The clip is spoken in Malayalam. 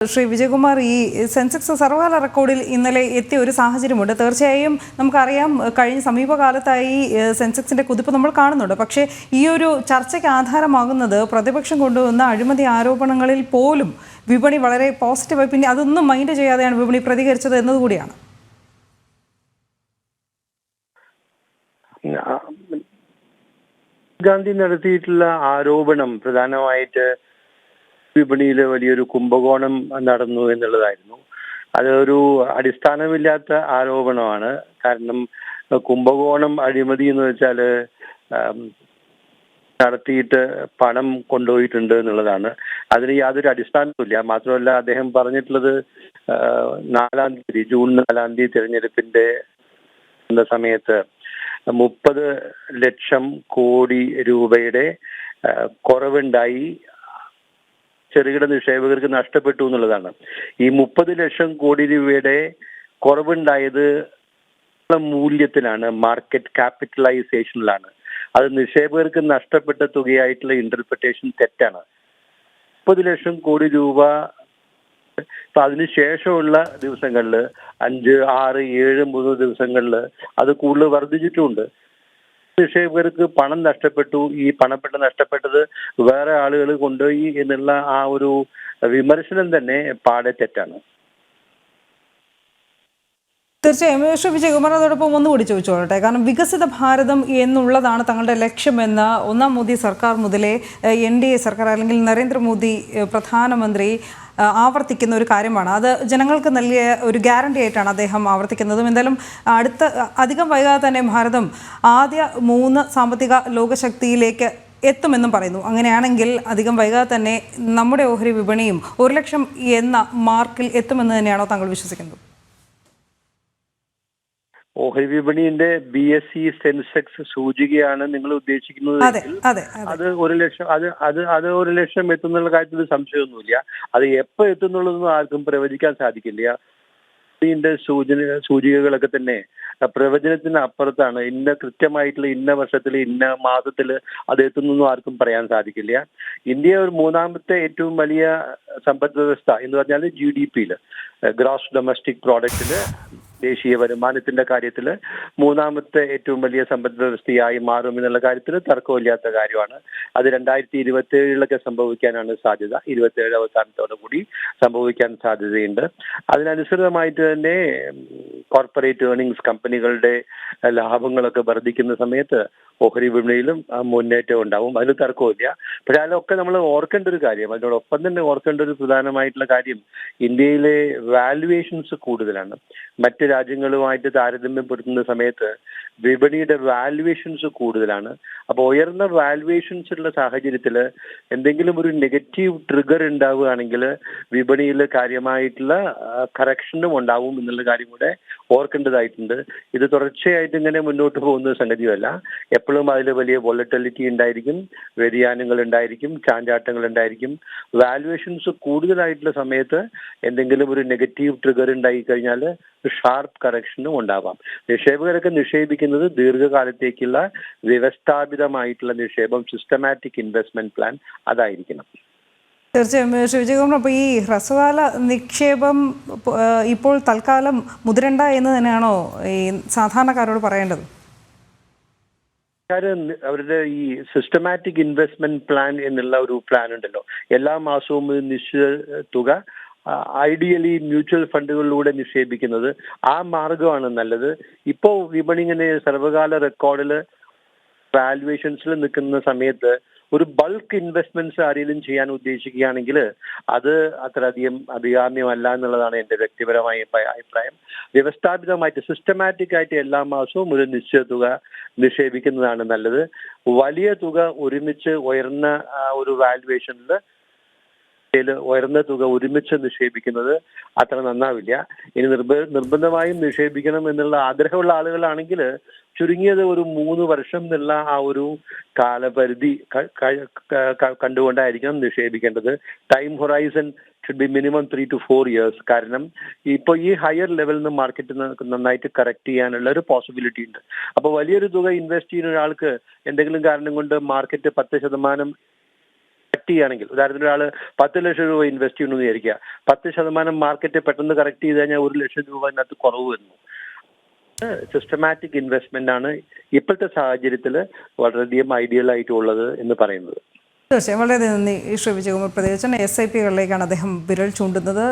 ശ്രീ വിജയകുമാർ ഈ സെൻസെക്സ് സർവകാല റെക്കോർഡിൽ ഇന്നലെ എത്തിയ ഒരു സാഹചര്യമുണ്ട്. തീർച്ചയായും നമുക്കറിയാം കഴിഞ്ഞ സമീപകാലത്തായി സെൻസെക്സിന്റെ കുതിപ്പ് നമ്മൾ കാണുന്നുണ്ട്. പക്ഷേ ഈ ഒരു ചർച്ചയ്ക്ക് ആധാരമാകുന്നത് പ്രതിപക്ഷം കൊണ്ടുവന്ന അഴിമതി ആരോപണങ്ങളിൽ പോലും വിപണി വളരെ പോസിറ്റീവായി പിന്നെ അതൊന്നും മൈൻഡ് ചെയ്യാതെയാണ് വിപണി പ്രതികരിച്ചത് എന്നതുകൂടിയാണ് ഗാന്ധി നടത്തിയിട്ടുള്ള ആരോപണം പ്രധാനമായിട്ട് വിപണിയിൽ വലിയൊരു കുംഭകോണം നടന്നു എന്നുള്ളതായിരുന്നു. അതൊരു അടിസ്ഥാനമില്ലാത്ത ആരോപണമാണ്. കാരണം കുംഭകോണം അഴിമതി എന്ന് വെച്ചാൽ നടത്തിയിട്ട് പണം കൊണ്ടുപോയിട്ടുണ്ട് എന്നുള്ളതാണ്. അതിന് യാതൊരു അടിസ്ഥാനവുമില്ല. മാത്രമല്ല അദ്ദേഹം പറഞ്ഞിട്ടുള്ളത് നാലാം തീയതി ജൂൺ നാലാം തീയതി തിരഞ്ഞെടുപ്പിന്റെ സമയത്ത് മുപ്പത് ലക്ഷം കോടി രൂപയുടെ കുറവുണ്ടായി. ചെറുകിട നിക്ഷേപകർക്ക് നഷ്ടപ്പെട്ടു എന്നുള്ളതാണ്. ഈ മുപ്പത് ലക്ഷം കോടി രൂപയുടെ കുറവുണ്ടായത് മൂല്യത്തിലാണ് മാർക്കറ്റ് ക്യാപിറ്റലൈസേഷനിലാണ് അത് നിക്ഷേപകർക്ക് നഷ്ടപ്പെട്ട തുകയായിട്ടുള്ള ഇന്റർപ്രിട്ടേഷൻ തെറ്റാണ്. മുപ്പത് ലക്ഷം കോടി രൂപ ഇപ്പൊ അതിനുശേഷമുള്ള ദിവസങ്ങളിൽ അഞ്ച് ആറ് ഏഴ് മൂന്ന് ദിവസങ്ങളിൽ അത് കൂടുതൽ വർദ്ധിച്ചിട്ടുമുണ്ട്. നിക്ഷേപകർക്ക് പണം നഷ്ടപ്പെട്ടു. ഈ പണപ്പെട്ട് നഷ്ടപ്പെട്ടത് വേറെ ആളുകൾ കൊണ്ടുപോയി എന്നുള്ള ആ ഒരു വിമർശനം തന്നെ പാടെ തെറ്റാണ്. തീർച്ചയായും. ശ്രീ വിജയകുമാർ അതോടൊപ്പം ഒന്നുകൂടി ചോദിച്ചോളട്ടെ. കാരണം വികസിത ഭാരതം എന്നുള്ളതാണ് തങ്ങളുടെ ലക്ഷ്യമെന്ന് ഒന്നാം മോദി സർക്കാർ മുതലേ എൻ ഡി എ സർക്കാർ അല്ലെങ്കിൽ നരേന്ദ്രമോദി പ്രധാനമന്ത്രി ആവർത്തിക്കുന്ന ഒരു കാര്യമാണ്. അത് ജനങ്ങൾക്ക് നൽകിയ ഒരു ഗ്യാരണ്ടി ആയിട്ടാണ് അദ്ദേഹം ആവർത്തിക്കുന്നതും. എന്തായാലും അടുത്ത അധികം വൈകാതെ തന്നെ ഭാരതം ആദ്യ മൂന്ന് സാമ്പത്തിക ലോകശക്തിയിലേക്ക് എത്തുമെന്നും പറയുന്നു. അങ്ങനെയാണെങ്കിൽ അധികം വൈകാതെ തന്നെ നമ്മുടെ ഓഹരി വിപണിയും ഒരു ലക്ഷം എന്ന മാർക്കിൽ എത്തുമെന്ന് തന്നെയാണോ താങ്കൾ വിശ്വസിക്കുന്നത്? ഓഹരി വിപണിന്റെ ബി എസ് സി സെൻസെക്സ് സൂചികയാണ് നിങ്ങൾ ഉദ്ദേശിക്കുന്നത് അതെ ഒരു ലക്ഷം അത് അത് അത് ഒരു ലക്ഷം എത്തുന്നുള്ള കാര്യത്തിൽ സംശയമൊന്നുമില്ല. അത് എപ്പോ എത്തുന്നുള്ളതൊന്നും ആർക്കും പ്രവചിക്കാൻ സാധിക്കില്ല. ഇതിന്റെ സൂചന സൂചികകളൊക്കെ തന്നെ പ്രവചനത്തിന് അപ്പുറത്താണ്. ഇന്ന കൃത്യമായിട്ടുള്ള ഇന്ന വർഷത്തിൽ ഇന്ന മാസത്തിൽ അത് എത്തുന്നൊന്നും ആർക്കും പറയാൻ സാധിക്കില്ല. ഇന്ത്യ ഒരു മൂന്നാമത്തെ ഏറ്റവും വലിയ സമ്പദ് വ്യവസ്ഥ എന്ന് പറഞ്ഞാൽ ജി ഡി പിയിൽ ഗ്രോസ് ഡൊമസ്റ്റിക് പ്രോഡക്റ്റിൽ ദേശീയ വരുമാനത്തിന്റെ കാര്യത്തിൽ മൂന്നാമത്തെ ഏറ്റവും വലിയ സമ്പദ് വ്യവസ്ഥയായി മാറും എന്നുള്ള കാര്യത്തിൽ തർക്കമില്ലാത്ത കാര്യമാണ്. അത് രണ്ടായിരത്തി ഇരുപത്തി ഏഴിലൊക്കെ സംഭവിക്കാനാണ് സാധ്യത. ഇരുപത്തി ഏഴ് അവസാനത്തോടു കൂടി സംഭവിക്കാൻ സാധ്യതയുണ്ട്. അതിനനുസൃതമായിട്ട് തന്നെ കോർപ്പറേറ്റ് ഏർണിങ്സ് കമ്പനികളുടെ ലാഭങ്ങളൊക്കെ വർദ്ധിക്കുന്ന സമയത്ത് ഓഹരി വിപണിയിലും മുന്നേറ്റം ഉണ്ടാവും. അതിൽ തർക്കമില്ല പക്ഷേ അതിലൊക്കെ നമ്മൾ ഓർക്കേണ്ട ഒരു കാര്യം അതിനോടൊപ്പം തന്നെ ഓർക്കേണ്ട ഒരു പ്രധാനമായിട്ടുള്ള കാര്യം ഇന്ത്യയിലെ വാല്യുവേഷൻസ് കൂടുതലാണ്. മറ്റ് രാജ്യങ്ങളുമായിട്ട് താരതമ്യപ്പെടുത്തുന്ന സമയത്ത് വിപണിയുടെ വാല്യുവേഷൻസ് കൂടുതലാണ്. അപ്പോൾ ഉയർന്ന വാല്യുവേഷൻസ് ഉള്ള സാഹചര്യത്തിൽ എന്തെങ്കിലും ഒരു നെഗറ്റീവ് ട്രിഗർ ഉണ്ടാവുകയാണെങ്കിൽ വിപണിയിൽ കാര്യമായിട്ടുള്ള കറക്ഷനും ഉണ്ടാവും എന്നുള്ള കാര്യം കൂടെ ഓർക്കേണ്ടതായിട്ടുണ്ട് ഇത് തുടർച്ചയായിട്ട് ഇങ്ങനെ മുന്നോട്ട് പോകുന്ന സംഗതിയല്ല എപ്പോഴും അതിൽ വലിയ വോളറ്റിലിറ്റി ഉണ്ടായിരിക്കും വ്യതിയാനങ്ങൾ ഉണ്ടായിരിക്കും ചാഞ്ചാട്ടങ്ങൾ ഉണ്ടായിരിക്കും. വാല്യുവേഷൻസ് കൂടുതലായിട്ടുള്ള സമയത്ത് എന്തെങ്കിലും ഒരു നെഗറ്റീവ് ട്രിഗർ ഉണ്ടായി കഴിഞ്ഞാൽ ഷാർപ്പ് കറക്ഷനും ഉണ്ടാവാം. നിക്ഷേപകരൊക്കെ നിക്ഷേപിക്കുന്നത് ദീർഘകാലത്തേക്കുള്ള വ്യവസ്ഥാപിതമായിട്ടുള്ള നിക്ഷേപം സിസ്റ്റമാറ്റിക് ഇൻവെസ്റ്റ്മെന്റ് പ്ലാൻ അതായിരിക്കണം. തീർച്ചയായും ശിവജികുമാർ അപ്പോൾ ഈ ഹ്രസ്വകാല നിക്ഷേപം ഇപ്പോൾ തൽക്കാലം മുതിരണ്ട എന്ന് തന്നെയാണോ ഈ സാധാരണക്കാരോട് പറയേണ്ടത്? കാര്യം അവരുടെ ഈ സിസ്റ്റമാറ്റിക് ഇൻവെസ്റ്റ്മെന്റ് പ്ലാൻ എന്നുള്ള ഒരു പ്ലാൻ ഉണ്ടല്ലോ എല്ലാ മാസവും നിശ്ചിത തുക ഐഡിയലി മ്യൂച്വൽ ഫണ്ടുകളിലൂടെ നിക്ഷേപിക്കുന്നത് ആ മാർഗമാണ് നല്ലത്. ഇപ്പോൾ വിപണി ഇങ്ങനെ സർവകാല റെക്കോർഡിൽ വാലുവേഷൻസിൽ നിൽക്കുന്ന സമയത്ത് ഒരു ബൾക്ക് ഇൻവെസ്റ്റ്മെന്റ്സ് ആരെങ്കിലും ചെയ്യാൻ ഉദ്ദേശിക്കുകയാണെങ്കിൽ അത് അത്രയധികം അഭികാമ്യമല്ല എന്നുള്ളതാണ് എന്റെ വ്യക്തിപരമായ അഭിപ്രായം. വ്യവസ്ഥാപിതമായിട്ട് സിസ്റ്റമാറ്റിക് ആയിട്ട് എല്ലാ മാസവും ഒരു നിശ്ചിത തുക നിക്ഷേപിക്കുന്നതാണ് നല്ലത്. വലിയ തുക ഒരുമിച്ച് ഉയർന്ന ഒരു വാല്യുവേഷനിൽ ഉയർന്ന തുക ഒരുമിച്ച് നിക്ഷേപിക്കുന്നത് അത്ര നന്നാവില്ല. ഇനി നിർബ നിർബന്ധമായും നിക്ഷേപിക്കണം എന്നുള്ള ആഗ്രഹമുള്ള ആളുകളാണെങ്കിൽ ചുരുങ്ങിയത് ഒരു മൂന്ന് വർഷം എന്നുള്ള ആ ഒരു കാലപരിധി കണ്ടുകൊണ്ടായിരിക്കണം നിക്ഷേപിക്കേണ്ടത്. Time horizon should be minimum three two four years കാരണം ഇപ്പോൾ ഈ ഹയർ ലെവലിൽ നിന്ന് മാർക്കറ്റ് നന്നായിട്ട് കറക്റ്റ് ചെയ്യാനുള്ള ഒരു പോസിബിലിറ്റി ഉണ്ട്. അപ്പോൾ വലിയൊരു തുക ഇൻവെസ്റ്റ് ചെയ്യുന്ന ഒരാൾക്ക് എന്തെങ്കിലും കാരണം കൊണ്ട് മാർക്കറ്റ് പത്ത് ശതമാനം കറക്റ്റ് ചെയ്യുകയാണെങ്കിൽ ഉദാഹരണത്തിന് ഒരാൾ പത്ത് ലക്ഷം രൂപ ഇൻവെസ്റ്റ് ചെയ്യണമെന്ന് വിചാരിക്കുക. പത്ത് ശതമാനം മാർക്കറ്റ് പെട്ടെന്ന് കറക്റ്റ് ചെയ്ത് കഴിഞ്ഞാൽ ഒരു ലക്ഷം രൂപ അതിനകത്ത് കുറവ് വരുന്നു. സിസ്റ്റമാറ്റിക് ഇൻവെസ്റ്റ്മെന്റ് ആണ് ഇപ്പോഴത്തെ സാഹചര്യത്തിൽ വളരെയധികം ഐഡിയൽ ആയിട്ടുള്ളത് എന്ന് പറയുന്നത്. തീർച്ചയായും. വളരെ നന്ദി. ശ്രീ വിജയകുമാർ പ്രത്യേകിച്ച് എസ് ഐ പികളിലേക്കാണ് അദ്ദേഹം വിരൽ ചൂണ്ടുന്നത്.